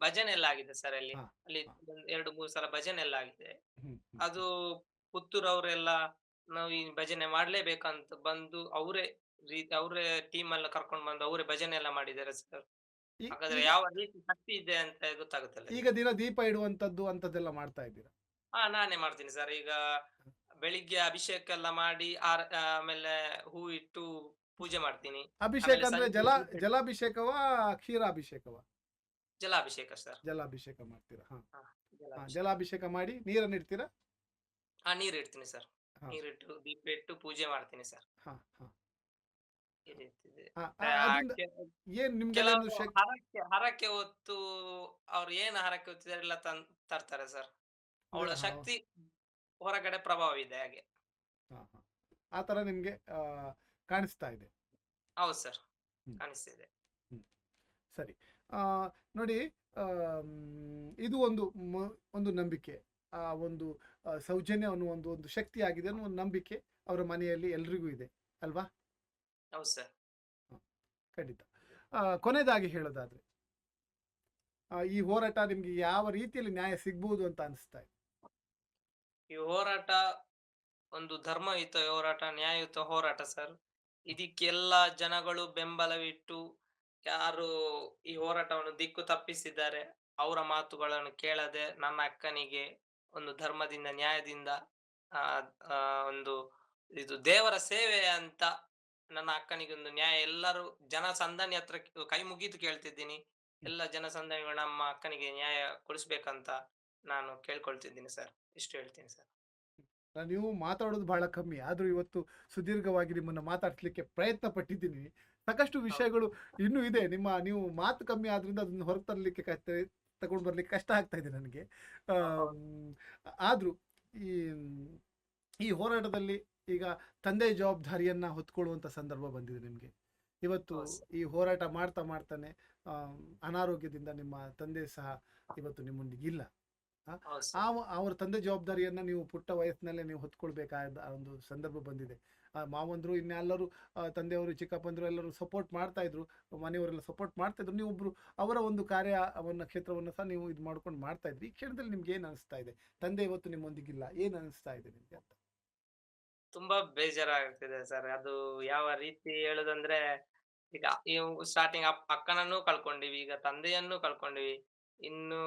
ಭಜನೆ ಎಲ್ಲ ಆಗಿದೆ ಸರ್ ಅಲ್ಲಿ ಅಲ್ಲಿ ಎರಡು ಮೂರು ಸಲ ಭಜನೆ ಎಲ್ಲ ಆಗಿದೆ. ಅದು ಪುತ್ತೂರ್ ಅವರೆಲ್ಲ ನಾವು ಈ ಭಜನೆ ಮಾಡ್ಲೇಬೇಕಂತ ಬಂದು ಅವರೇ ರೀತಿ ಅವರೇ ಟೀಮ್ ಎಲ್ಲ ಕರ್ಕೊಂಡು ಬಂದು ಅವರೇ ಭಜನೆ ಎಲ್ಲ ಮಾಡಿದ್ದಾರೆ ಸರ್. ಹಾಗಾದ್ರೆ ಯಾವ ರೀತಿ ಶಕ್ತಿ ಇದೆ ಅಂತ ಗೊತ್ತಾಗುತ್ತಲ್ಲ ಈಗ ದಿನ ದೀಪ ಇಡುವಂತದ್ದು ಅಂತದೆಲ್ಲ ಮಾಡ್ತಾ ಇದ್ದೀರಾ? ಹಾ ನಾನೇ ಮಾಡ್ತೀನಿ ಸರ್. ಈಗ ಬೆಳಿಗ್ಗೆ ಅಭಿಷೇಕ ಎಲ್ಲ ಮಾಡಿ ಆರ್ ಆಮೇಲೆ ಹೂ ಇಟ್ಟು ಪೂಜೆ ಮಾಡ್ತೀನಿ. ಅಭಿಷೇಕ ಅಂದ್ರೆ ಜಲ ಜಲಾಭಿಷೇಕವ ಇಟ್ಟು- ಕ್ಷೀರಾಭಿಷೇಕವಾ? ಜಲಾಭಿಷೇಕ ಸರ್. ಜಲಾಭಿಷೇಕ ಮಾಡ್ತೀರಾ? ಹಾ. ಜಲಾಭಿಷೇಕ. ಮಾಡಿ ನೀರನ್ನು ಇಡ್ತೀರಾ? ಹಾ ನೀರ್ ಇಡ್ತೀನಿ ಸರ್. ನೀರ್ ನೀರಿಟ್ಟು ದೀಪ ಇಟ್ಟು ಪೂಜೆ ಮಾಡ್ತೀನಿ ಸರ್. ಏನ್ ನಿಮ್ಗೆ ಹರಕೆ ಹರಕೆ ಹೊತ್ತು ಅವ್ರು ಏನ್ ಹರಕೆ ಹೊತ್ತಿದಾರೆ ಎಲ್ಲ ತನ್ ತರ್ತಾರೆ ಸರ್. ಅವಳ ಶಕ್ತಿ ಹೊರಗಡೆ ಪ್ರಭಾವ ಇದೆ ಹಾಗೆ. ಆ ತರ ನಿಮ್ಗೆ ಕಾಣಿಸ್ತಾ ಇದೆ. ಹೌದು ಸರ್. ಕಾಣಿಸ್ತಿದೆ. ಸರಿ. ನೋಡಿ ಇದು ಒಂದು ಒಂದು ನಂಬಿಕೆ. ಆ ಒಂದು ಸೌಜನ್ಯ ಅನ್ನೋ ಒಂದು ಒಂದು ಶಕ್ತಿ ಆಗಿದೆ ಅನ್ನೋ ಒಂದು ನಂಬಿಕೆ ಅವರ ಮನೆಯಲ್ಲಿ ಎಲ್ರಿಗೂ ಇದೆ. ಅಲ್ವಾ? ಹೌದು ಸರ್. ಖಂಡಿತ. ಕೊನೆಯದಾಗಿ ಹೇಳೋದಾದ್ರೆ ಈ ಹೋರಾಟ ನಿಮ್ಗೆ ಯಾವ ರೀತಿಯಲ್ಲಿ ನ್ಯಾಯ ಸಿಗ್ಬಹುದು ಅಂತ ಅನಿಸ್ತಾ ಇದೆ. ಈ ಹೋರಾಟ ಒಂದು ಧರ್ಮಯುತ ಹೋರಾಟ, ನ್ಯಾಯಯುತ ಹೋರಾಟ ಸರ್. ಇದಕ್ಕೆಲ್ಲ ಜನಗಳು ಬೆಂಬಲವಿಟ್ಟು ಯಾರು ಈ ಹೋರಾಟವನ್ನು ದಿಕ್ಕು ತಪ್ಪಿಸಿದ್ದಾರೆ, ಅವರ ಮಾತುಗಳನ್ನು ಕೇಳದೆ ನನ್ನ ಅಕ್ಕನಿಗೆ ಒಂದು ಧರ್ಮದಿಂದ, ನ್ಯಾಯದಿಂದ ಒಂದು ಇದು ದೇವರ ಸೇವೆ ಅಂತ ನನ್ನ ಅಕ್ಕನಿಗೆ ಒಂದು ನ್ಯಾಯ, ಎಲ್ಲರೂ ಜನ ಸಂದಣಿ ಹತ್ರ ಕೈ ಮುಗಿದು ಕೇಳ್ತಿದ್ದೀನಿ. ಎಲ್ಲ ಜನ ಸಂದಣಿಗಳು ನಮ್ಮ ಅಕ್ಕನಿಗೆ ನ್ಯಾಯ ಕೊಡಿಸ್ಬೇಕಂತ ನಾನು ಕೇಳ್ಕೊಳ್ತಿದ್ದೀನಿ ಸರ್. ಇಷ್ಟು ಹೇಳ್ತೀನಿ ಸರ್. ನೀವು ಮಾತಾಡೋದು ಬಹಳ ಕಮ್ಮಿ. ಆದ್ರೂ ಇವತ್ತು ಸುದೀರ್ಘವಾಗಿ ನಿಮ್ಮನ್ನ ಮಾತಾಡ್ಸ್ಲಿಕ್ಕೆ ಪ್ರಯತ್ನ ಪಟ್ಟಿದ್ದೀನಿ ಸಾಕಷ್ಟು ವಿಷಯಗಳು ಇನ್ನೂ ಇದೆ. ನಿಮ್ಮ ನೀವು ಮಾತು ಕಮ್ಮಿ ಆದ್ರಿಂದ ಅದನ್ನು ಹೊರಗೆ ತರಲಿಕ್ಕೆ ತಗೊಂಡು ಬರ್ಲಿಕ್ಕೆ ಕಷ್ಟ ಆಗ್ತಾ ಇದೆ ನನಗೆ. ಆದ್ರೂ ಈ ಈ ಹೋರಾಟದಲ್ಲಿ ಈಗ ತಂದೆ ಜವಾಬ್ದಾರಿಯನ್ನ ಹೊತ್ಕೊಳ್ಳುವಂತ ಸಂದರ್ಭ ಬಂದಿದೆ ನಿಮ್ಗೆ. ಇವತ್ತು ಈ ಹೋರಾಟ ಮಾಡ್ತಾ ಮಾಡ್ತಾನೆ ಅನಾರೋಗ್ಯದಿಂದ ನಿಮ್ಮ ತಂದೆ ಸಹ ಇವತ್ತು ನಿಮ್ಮೊಂದಿಗೆ ಇಲ್ಲ. ಆ ಅವ್ರ ತಂದೆ ಜವಾಬ್ದಾರಿಯನ್ನ ನೀವು ಪುಟ್ಟ ವಯಸ್ಸಿನಲ್ಲೇ ನೀವು ಹೊತ್ಕೊಳ್ಬೇಕಾದ ಒಂದು ಸಂದರ್ಭ ಬಂದಿದೆ. ಆ ಮಾವಂದ್ರು ಇನ್ನೆಲ್ಲರೂ ತಂದೆಯವರು ಚಿಕ್ಕಪ್ಪಂದ್ರು ಎಲ್ಲರೂ ಸಪೋರ್ಟ್ ಮಾಡ್ತಾ ಇದ್ರು ಮನೆಯವರೆಲ್ಲ ಸಪೋರ್ಟ್ ಮಾಡ್ತಾ ಇದ್ರು ನೀವು ಒಬ್ರು ಅವರ ಒಂದು ಕಾರ್ಯವನ್ನ ಕ್ಷೇತ್ರವನ್ನು ಸಹ ನೀವು ಇದು ಮಾಡ್ಕೊಂಡು ಮಾಡ್ತಾ ಇದ್ರಿ. ಈ ಕ್ಷಣದಲ್ಲಿ ನಿಮ್ಗೆ ಏನ್ ಅನಿಸ್ತಾ ಇದೆ? ತಂದೆ ಇವತ್ತು ನಿಮ್ಮೊಂದಿಗಿಲ್ಲ ಏನ್ ಅನಿಸ್ತಾ ಇದೆ ನಿಮ್ಗೆ ಅಂತ? ತುಂಬಾ ಬೇಜಾರಾಗ್ತಿದೆ ಸರ್. ಅದು ಯಾವ ರೀತಿ ಹೇಳುದಂದ್ರೆ ಈಗ ಸ್ಟಾರ್ಟಿಂಗ್ ಅಕ್ಕನನ್ನು ಕಳ್ಕೊಂಡಿವಿ ಈಗ ತಂದೆಯನ್ನು ಕಳ್ಕೊಂಡಿವಿ. ಇನ್ನು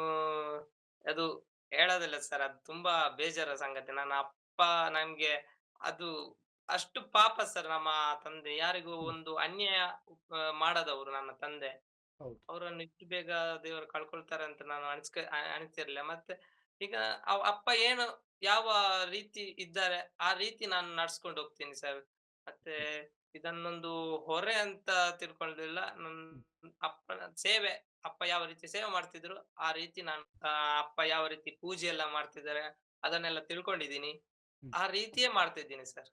ಅದು ಹೇಳೋದಿಲ್ಲ ಸರ್. ಅದು ತುಂಬಾ ಬೇಜಾರ ಸಂಗತಿ. ನನ್ನ ಅಪ್ಪ ನಮ್ಗೆ ಅದು ಅಷ್ಟು ಪಾಪ ಸರ್ ನಮ್ಮ ತಂದೆ. ಯಾರಿಗೂ ಒಂದು ಅನ್ಯಾಯ ಮಾಡದವ್ರು ನನ್ನ ತಂದೆ. ಅವರನ್ನು ಇಷ್ಟು ಬೇಗ ದೇವರು ಕಳ್ಕೊಳ್ತಾರೆ ಅಂತ ನಾನು ಅನಿಸ್ಕ ಅ- ಅನಿಸ್ತಿರ್ಲಿಲ್ಲ. ಮತ್ತೆ ಈಗ ಅಪ್ಪ ಏನು ಯಾವ ರೀತಿ ಇದ್ದಾರೆ ಆ ರೀತಿ ನಾನು ನಡ್ಸ್ಕೊಂಡು ಹೋಗ್ತೀನಿ ಸರ್. ಮತ್ತೆ ಇದನ್ನೊಂದು ಹೊರೆ ಅಂತ ತಿಳ್ಕೊಳ್ಳಿಲ್ಲ ನನ್ ಅಪ್ಪನ ಸೇವೆ ಅಪ್ಪ ಯಾವ ರೀತಿ ಸೇವೆ ಮಾಡ್ತಿದ್ರು ಆ ರೀತಿ ನಾನು ಅಪ್ಪ ಯಾವ ರೀತಿ ಪೂಜೆ ಎಲ್ಲ ಮಾಡ್ತಿದ್ದಾರೆ ಅದನ್ನೆಲ್ಲ ತಿಳ್ಕೊಂಡಿದ್ದೀನಿ. ಆ ರೀತಿಯೇ ಮಾಡ್ತಿದ್ದೀನಿ ಸರ್.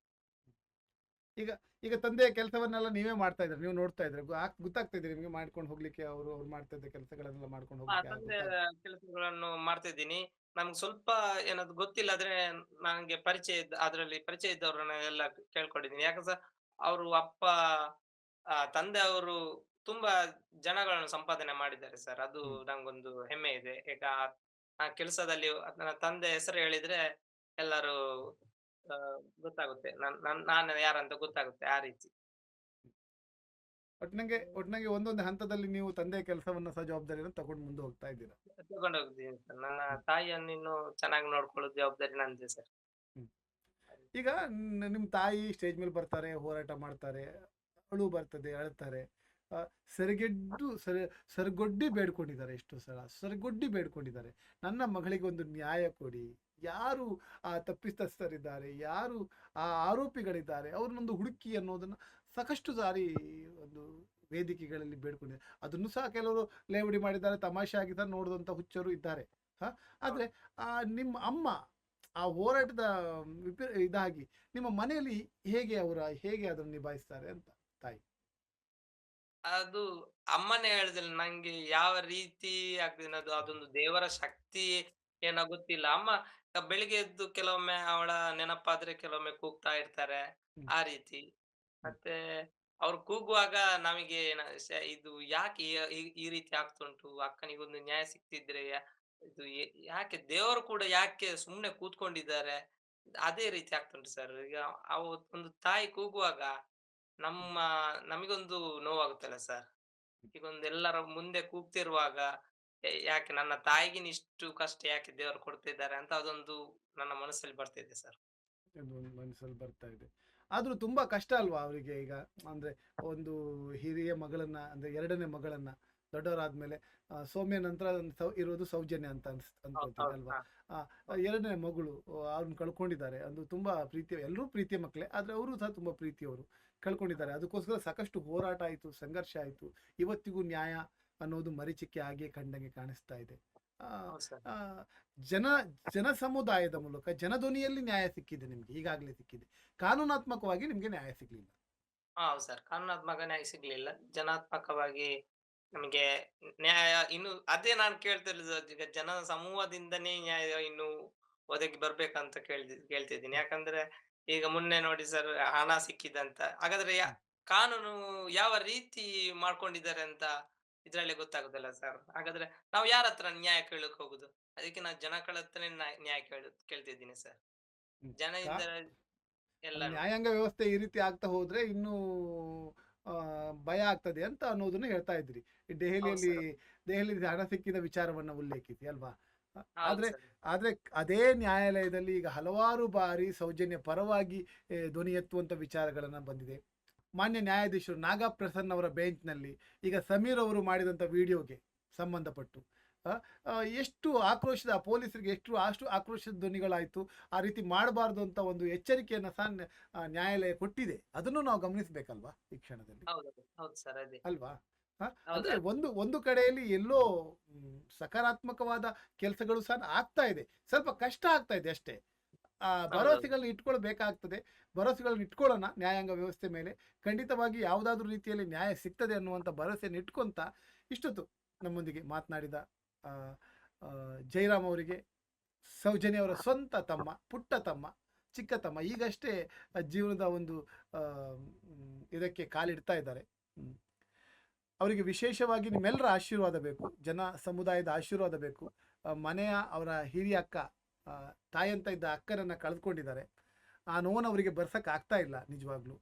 ಈಗ ಈಗ ತಂದೆಯ ಕೆಲಸವನ್ನೆಲ್ಲ ನೀವೇ ಮಾಡ್ತಾ ಇದ್ರಿ ನೀವು ನೋಡ್ತಾ ಇದ್ರೆ ಗೊತ್ತಾಗ್ತಾ ಇದೆ ನಿಮ್ಗೆ ಮಾಡ್ಕೊಂಡು ಹೋಗ್ಲಿಕ್ಕೆ ಅವರು ಅವ್ರು ಮಾಡ್ತಾ ಇದ್ದ ಕೆಲಸಗಳನ್ನೆಲ್ಲ ಮಾಡ್ಕೊಂಡು ತಂದೆ ಕೆಲಸಗಳನ್ನು ಮಾಡ್ತಿದ್ದೀನಿ. ನಮ್ಗೆ ಸ್ವಲ್ಪ ಏನಾದ್ರು ಗೊತ್ತಿಲ್ಲ ಆದ್ರೆ ನನಗೆ ಪರಿಚಯ ಇದ್ದ ಅದ್ರಲ್ಲಿ ಪರಿಚಯ ಇದ್ದವ್ರನ್ನ ಎಲ್ಲ ಕೇಳ್ಕೊಂಡಿದ್ದೀನಿ. ಯಾಕಂದ್ರೆ ಅವರು ಅಪ್ಪ ತಂದೆ ಅವರು ತುಂಬಾ ಜನಗಳನ್ನು ಸಂಪಾದನೆ ಮಾಡಿದ್ದಾರೆ ಸರ್. ಅದು. ನಂಗೊಂದು ಹೆಮ್ಮೆ ಇದೆ. ಈಗ ಆ ಕೆಲಸದಲ್ಲಿ ನನ್ನ ತಂದೆ ಹೆಸರು ಹೇಳಿದ್ರೆ ಎಲ್ಲರೂ ಗೊತ್ತಾಗುತ್ತೆ. ನನ್ ಯಾರಂತ ಗೊತ್ತಾಗುತ್ತೆ ಆ ರೀತಿ. ಒಟ್ನಂಗೆ ಒಟ್ನಂಗೆ ಒಂದೊಂದು ಹಂತದಲ್ಲಿ ನೀವು ತಂದೆ ಕೆಲಸವನ್ನ ಸಹ ಜವಾಬ್ದಾರಿಯನ್ನು ತಗೊಂಡು ಮುಂದೆ ಹೋಗ್ತಾ ಇದ್ದೀರಾ? ತಗೊಂಡು ಹೋಗ್ತೀನಿ ಸರ್. ನನ್ನ ತಾಯಿಯನ್ನು ಇನ್ನು ಚೆನ್ನಾಗಿ ನೋಡ್ಕೊಳ್ಳೋದು ಜವಾಬ್ದಾರಿ ನಂದೇ ಸರ್. ಈಗ ನಿಮ್ಮ ನಿಮ್ ತಾಯಿ ಸ್ಟೇಜ್ ಮೇಲೆ ಬರ್ತಾರೆ ಹೋರಾಟ ಮಾಡ್ತಾರೆ ಅಳು ಬರ್ತದೆ ಅಳ್ತಾರೆ. ಸರಿಗೆಡ್ಡು, ಸರಿ, ಸರಿಗೊಡ್ಡಿ ಬೇಡ್ಕೊಂಡಿದ್ದಾರೆ ಎಷ್ಟು ಸಲ. ಸರಿಗೊಡ್ಡಿ ಬೇಡ್ಕೊಂಡಿದ್ದಾರೆ. ನನ್ನ ಮಗಳಿಗೆ ಒಂದು ನ್ಯಾಯ ಕೊಡಿ. ಯಾರು ಆ ತಪ್ಪಿತಸ್ಥರಿದ್ದಾರೆ, ಯಾರು ಆ ಆರೋಪಿಗಳಿದ್ದಾರೆ, ಅವ್ರನ್ನೊಂದು ಹುಡುಕಿ ಅನ್ನೋದನ್ನ ಸಾಕಷ್ಟು ಸಾರಿ ಒಂದು ವೇದಿಕೆಗಳಲ್ಲಿ ಬೇಡ್ಕೊಂಡಿದ್ದಾರೆ ಅದನ್ನು ಸಹ ಕೆಲವರು ಲೇವಡಿ ಮಾಡಿದ್ದಾರೆ, ತಮಾಷೆ ಆಗಿದ್ದಾರೆ ನೋಡಿದಂಥ ಹುಚ್ಚರು ಇದ್ದಾರೆ. ಹಾಂ? ಆದ್ರೆ ಆ ನಿಮ್ಮ ಅಮ್ಮ ಆ ಹೋರಾಟದ ವಿಪ ಇದಾಗಿ ನಿಮ್ಮ ಮನೆಯಲ್ಲಿ ಹೇಗೆ ಅವರ, ಹೇಗೆ ಅದನ್ನು ನಿಭಾಯಿಸ್ತಾರೆ ಅಂತ ಅದು ಅಮ್ಮನೇ ಹೇಳಿದ್ಲು ನಂಗೆ ಯಾವ ರೀತಿ ಆಗ್ತದೆ ಅದು ಅದೊಂದು ದೇವರ ಶಕ್ತಿ ಏನೋ ಗೊತ್ತಿಲ್ಲ. ಅಮ್ಮ ಬೆಳಿಗ್ಗೆ ಎದ್ದು ಕೆಲವೊಮ್ಮೆ ಅವಳ ನೆನಪಾದ್ರೆ ಕೆಲವೊಮ್ಮೆ ಕೂಗ್ತಾ ಇರ್ತಾರೆ ಆ ರೀತಿ. ಮತ್ತೆ ಅವ್ರು ಕೂಗುವಾಗ ನಮಗೆ ಇದು ಯಾಕೆ ಈ- ರೀತಿ ಆಗ್ತುಂಟು? ಅಕ್ಕನಿಗೊಂದು ನ್ಯಾಯ ಸಿಕ್ತಿದ್ರೆ ಇದು ಯಾಕೆ ದೇವರು ಕೂಡ ಯಾಕೆ ಸುಮ್ನೆ ಕೂತ್ಕೊಂಡಿದ್ದಾರೆ? ಅದೇ ರೀತಿ ಆಗ್ತುಂಟು ಸರ್. ಈಗ ಅವ ಒಂದು ತಾಯಿ ಕೂಗುವಾಗ ನಮ್ಮ ನಮಗೊಂದು ನೋವಾಗುತ್ತಲ್ಲ ಸರ್. ಈಗ ಒಂದು ಎಲ್ಲರ ಮುಂದೆ ಕೂಗ್ತಿರುವಾಗ ಯಾಕೆ ನನ್ನ ತಾಯಿಗಿನ ಇಷ್ಟು ಕಷ್ಟ ಯಾಕೆ ದೇವರು ಕೊಡ್ತಿದ್ದಾರೆ? ಅಂತ ಅದೊಂದು ನನ್ನ ಮನಸ್ಸಲ್ಲಿ ಬರ್ತಿದೆ ಸರ್. ಮನಸ್ಸಲ್ಲಿ ಬರ್ತಾ ಇದೆ. ಆದ್ರೂ ತುಂಬಾ ಕಷ್ಟ ಅಲ್ವಾ ಅವರಿಗೆ ಈಗ? ಅಂದ್ರೆ ಒಂದು ಹಿರಿಯ ಮಗಳನ್ನ ಅಂದ್ರೆ ಎರಡನೇ ಮಗಳನ್ನ ದೊಡ್ಡವರಾದ್ಮೇಲೆ ಸೌಮ್ಯ ನಂತರ ಇರೋದು ಸೌಜನ್ಯ ಅಂತ ಅನ್ಸ್ ಅಲ್ವಾ? ಎರಡನೇ ಮಗಳು ಅವ್ರನ್ನ ಕಳ್ಕೊಂಡಿದ್ದಾರೆ. ಅದು ತುಂಬಾ ಪ್ರೀತಿ ಎಲ್ಲರೂ ಪ್ರೀತಿಯ ಮಕ್ಕಳೇ ಆದ್ರೆ ಅವರು ಸಹ ತುಂಬಾ ಪ್ರೀತಿಯವರು. ಕಳ್ಕೊಂಡಿದ್ದಾರೆ. ಅದಕ್ಕೋಸ್ಕರ ಸಾಕಷ್ಟು ಹೋರಾಟ ಆಯಿತು ಸಂಘರ್ಷ ಆಯಿತು. ಇವತ್ತಿಗೂ ನ್ಯಾಯ ಅನ್ನೋದು ಮರೀಚಿಕೆ ಹಾಗೆ ಕಂಡಂಗೆ ಕಾಣಿಸ್ತಾ ಇದೆ. ಸರ್. ಜನ ಜನ ಸಮುದಾಯದ ಮೂಲಕ ಜನಧ್ವನಿಯಲ್ಲಿ ನ್ಯಾಯ ಸಿಕ್ಕಿದೆ ನಿಮ್ಗೆ ಈಗಾಗಲೇ ಸಿಕ್ಕಿದೆ. ಕಾನೂನಾತ್ಮಕವಾಗಿ ನಿಮ್ಗೆ ನ್ಯಾಯ ಸಿಗ್ಲಿಲ್ಲ. ಹೌದು ಸರ್. ಕಾನೂನಾತ್ಮಕ ನ್ಯಾಯ ಸಿಗ್ಲಿಲ್ಲ. ಜನಾತ್ಮಕವಾಗಿ ನಮಗೆ ನ್ಯಾಯ ಇನ್ನು ಅದೇ ನಾನು ಕೇಳ್ತಿರೋದು ಈಗ ಜನ ಸಮೂಹದಿಂದನೇ ನ್ಯಾಯ ಇನ್ನು ಒದಗಿ ಬರ್ಬೇಕಂತ ಕೇಳ್ತಿ ಕೇಳ್ತಿದ್ದೀನಿ. ಯಾಕಂದ್ರೆ ಈಗ ಮೊನ್ನೆ ನೋಡಿ ಸರ್ ಹಣ ಸಿಕ್ಕಿದಂತ. ಹಾಗಾದ್ರೆ ಕಾನೂನು ಯಾವ ರೀತಿ ಮಾಡ್ಕೊಂಡಿದ್ದಾರೆ ಅಂತ ಇದ್ರಲ್ಲಿ ಗೊತ್ತಾಗುದಲ್ಲ ಸರ್. ಹಾಗಾದ್ರೆ ನಾವು ಯಾರ ಹತ್ರ ನ್ಯಾಯ ಕೇಳಕ್ ಹೋಗುದು? ಅದಕ್ಕೆ ನಾವು ಜನಗಳ ಹತ್ರನೇ ನ್ಯಾಯ ಕೇಳ ಕೇಳು ಕೇಳ್ತಿದ್ದೀನಿ ಸರ್. ಜನ ಇದ್ದಾರೆ ಎಲ್ಲ ನ್ಯಾಯಾಂಗ ವ್ಯವಸ್ಥೆ ಈ ರೀತಿ ಆಗ್ತಾ ಹೋದ್ರೆ ಇನ್ನೂ ಆ, ಭಯ ಆಗ್ತದೆ ಅಂತ ಅನ್ನೋದನ್ನ ಹೇಳ್ತಾ ಇದ್ರಿ ದೆಹಲಿಯಲ್ಲಿ ದೆಹಲಿಯಲ್ಲಿ ಹಣ ಸಿಕ್ಕಿದ ವಿಚಾರವನ್ನ ಉಲ್ಲೇಖಿಸಿ ಅಲ್ವಾ? ಆದ್ರೆ ಆದ್ರೆ ಅದೇ ನ್ಯಾಯಾಲಯದಲ್ಲಿ ಈಗ ಹಲವಾರು ಬಾರಿ ಸೌಜನ್ಯ ಪರವಾಗಿ ಧ್ವನಿ ಎತ್ತುವಂತ ವಿಚಾರಗಳನ್ನ ಬಂದಿದೆ. ಮಾನ್ಯ ನ್ಯಾಯಾಧೀಶರು ನಾಗಪ್ರಸನ್ನ ಅವರ ಬೆಂಚ್ನಲ್ಲಿ ಈಗ ಸಮೀರ್ ಅವರು ಮಾಡಿದಂಥ ವಿಡಿಯೋಗೆ ಸಂಬಂಧಪಟ್ಟು ಎಷ್ಟು ಆಕ್ರೋಶದ ಪೊಲೀಸರಿಗೆ ಎಷ್ಟು ಅಷ್ಟು ಆಕ್ರೋಶದ ಧ್ವನಿಗಳಾಯಿತು ಆ ರೀತಿ ಮಾಡಬಾರ್ದು ಅಂತ ಒಂದು ಎಚ್ಚರಿಕೆಯನ್ನು ಸಹ ನ್ಯಾಯಾಲಯ ಕೊಟ್ಟಿದೆ. ಅದನ್ನು ನಾವು ಗಮನಿಸಬೇಕಲ್ವಾ ಈ ಕ್ಷಣದಲ್ಲಿ? ಅಲ್ವಾ? ಅಂದ್ರೆ ಒಂದು ಒಂದು ಕಡೆಯಲ್ಲಿ ಎಲ್ಲೋ ಸಕಾರಾತ್ಮಕವಾದ ಕೆಲಸಗಳು ಸಹ ಆಗ್ತಾ ಇದೆ. ಸ್ವಲ್ಪ ಕಷ್ಟ ಆಗ್ತಾ ಇದೆ ಅಷ್ಟೇ. ಆ ಭರವಸೆಗಳನ್ನ ಇಟ್ಕೊಳ್ಬೇಕಾಗ್ತದೆ. ಭರವಸೆಗಳನ್ನ ಇಟ್ಕೊಳ್ಳೋಣ ನ್ಯಾಯಾಂಗ ವ್ಯವಸ್ಥೆ ಮೇಲೆ. ಖಂಡಿತವಾಗಿ ಯಾವುದಾದ್ರೂ ರೀತಿಯಲ್ಲಿ ನ್ಯಾಯ ಸಿಗ್ತದೆ ಅನ್ನುವಂಥ ಭರವಸೆಯನ್ನು ಇಟ್ಕೊಂತ ಇಷ್ಟೊತ್ತು ನಮ್ಮೊಂದಿಗೆ ಮಾತನಾಡಿದ ಜಯರಾಮ್ ಅವರಿಗೆ ಸೌಜನ್ಯ ಅವರ ಸ್ವಂತ ತಮ್ಮ ಪುಟ್ಟ ತಮ್ಮ ಚಿಕ್ಕ ತಮ್ಮ ಈಗಷ್ಟೇ ಜೀವನದ ಒಂದು ಇದಕ್ಕೆ ಕಾಲಿಡ್ತಾ ಇದ್ದಾರೆ. ಹ್ಮ್. ಅವರಿಗೆ ವಿಶೇಷವಾಗಿ ನಿಮ್ಮೆಲ್ಲರ ಆಶೀರ್ವಾದ ಬೇಕು. ಜನ ಸಮುದಾಯದ ಆಶೀರ್ವಾದ ಬೇಕು. ಮನೆಯ ಅವರ ಹಿರಿಯ ಅಕ್ಕ ತಾಯಂತ ಇದ್ದ ಅಕ್ಕನನ್ನು ಕಳೆದುಕೊಂಡಿದ್ದಾರೆ. ಆ ನೋವನ್ನು ಅವರಿಗೆ ಬರ್ಸಕ್ಕೆ ಆಗ್ತಾ ಇಲ್ಲ ನಿಜವಾಗ್ಲೂ.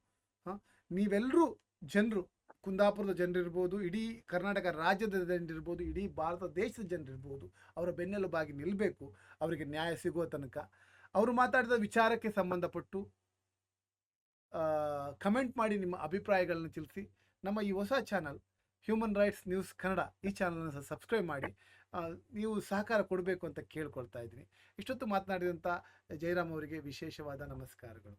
ನೀವೆಲ್ಲರೂ ಜನರು, ಕುಂದಾಪುರದ ಜನರಿರ್ಬೋದು, ಇಡೀ ಕರ್ನಾಟಕ ರಾಜ್ಯದ ಜನರಿರ್ಬೋದು, ಇಡೀ ಭಾರತ ದೇಶದ ಜನರಿರ್ಬೋದು, ಅವರ ಬೆನ್ನೆಲುಬಾಗಿ ನಿಲ್ಲಬೇಕು ಅವರಿಗೆ ನ್ಯಾಯ ಸಿಗುವ ತನಕ. ಅವರು ಮಾತಾಡಿದ ವಿಚಾರಕ್ಕೆ ಸಂಬಂಧಪಟ್ಟು ಕಮೆಂಟ್ ಮಾಡಿ ನಿಮ್ಮ ಅಭಿಪ್ರಾಯಗಳನ್ನು ತಿಳಿಸಿ. ನಮ್ಮ ಈ ಹೊಸ channel human rights news Kannada ಈ ಚಾನಲನ್ನು ಸಬ್ಸ್ಕ್ರೈಬ್ ಮಾಡಿ ನೀವು ಸಹಕಾರ ಕೊಡಬೇಕು ಅಂತ ಕೇಳ್ಕೊಳ್ತಾ ಇದ್ದೀನಿ. ಇಷ್ಟೊತ್ತು ಮಾತನಾಡಿದಂಥ ಜಯರಾಮ್ ಅವರಿಗೆ ವಿಶೇಷವಾದ ನಮಸ್ಕಾರಗಳು.